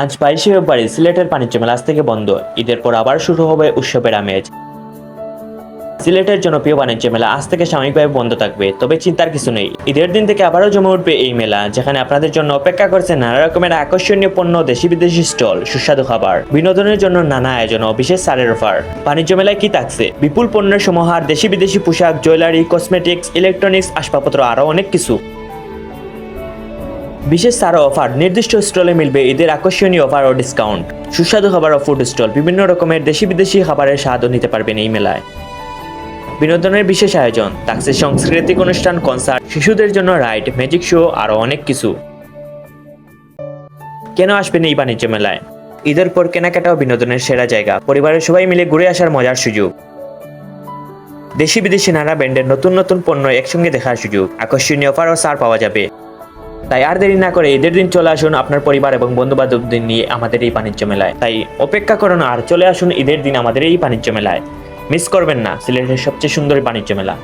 আজ বাইশে ফেব্রুয়ারি সিলেটের বাণিজ্য মেলা আজ থেকে বন্ধ। ঈদের পর আবার শুরু হবে উৎসবের আমেজ। সিলেটের জনপ্রিয় বাণিজ্য মেলা আজ থেকে সাময়িকভাবে বন্ধ থাকবে, তবে চিন্তার কিছু নেই। ঈদের দিন থেকে আবারও জমে উঠবে এই মেলা, যেখানে আপনাদের জন্য অপেক্ষা করছে নানা রকমের আকর্ষণীয় পণ্য দেশি বিদেশি স্টল, সুস্বাদু খাবার, বিনোদনের জন্য নানা আয়োজন ও বিশেষ সারের অফার। বাণিজ্য মেলায় কি থাকছে? বিপুল পণ্যের সমাহার দেশি বিদেশি পোশাক, জুয়েলারি, কসমেটিক্স, ইলেকট্রনিক্স, আসবাবপত্র, আরও অনেক কিছু। বিশেষ সারা অফার, নির্দিষ্ট স্টলে মিলবে ঈদের আকর্ষণীয় অফার ও ডিসকাউন্ট সুস্বাদু খাবার ও ফুড স্টল বিভিন্ন রকমের দেশি বিদেশি খাবারের স্বাদও নিতে পারবেন এই মেলায়। বিনোদনের বিশেষ আয়োজন থাকছে সাংস্কৃতিক অনুষ্ঠান কনসার্ট শিশুদের জন্য রাইড ম্যাজিক শো আরও অনেক কিছু। কেন আসবেন এই বাণিজ্য মেলায়? ঈদের পর কেনাকাটাও বিনোদনের সেরা জায়গা, পরিবারের সবাই মিলে ঘুরে আসার মজার সুযোগ। দেশি বিদেশি নানা ব্র্যান্ডের নতুন নতুন পণ্য একসঙ্গে দেখার সুযোগ, আকর্ষণীয় অফার ও সার পাওয়া যাবে। তাই আর দেরি না করে ঈদের দিন চলে আসুন আপনার পরিবার এবং বন্ধু বান্ধবদের নিয়ে আমাদের এই বাণিজ্য মেলায়। তাই অপেক্ষা করুন আর চলে আসুন ঈদের দিন আমাদের এই বাণিজ্য মেলায়। মিস করবেন না, সিলেটের সবচেয়ে সুন্দর বাণিজ্য মেলা।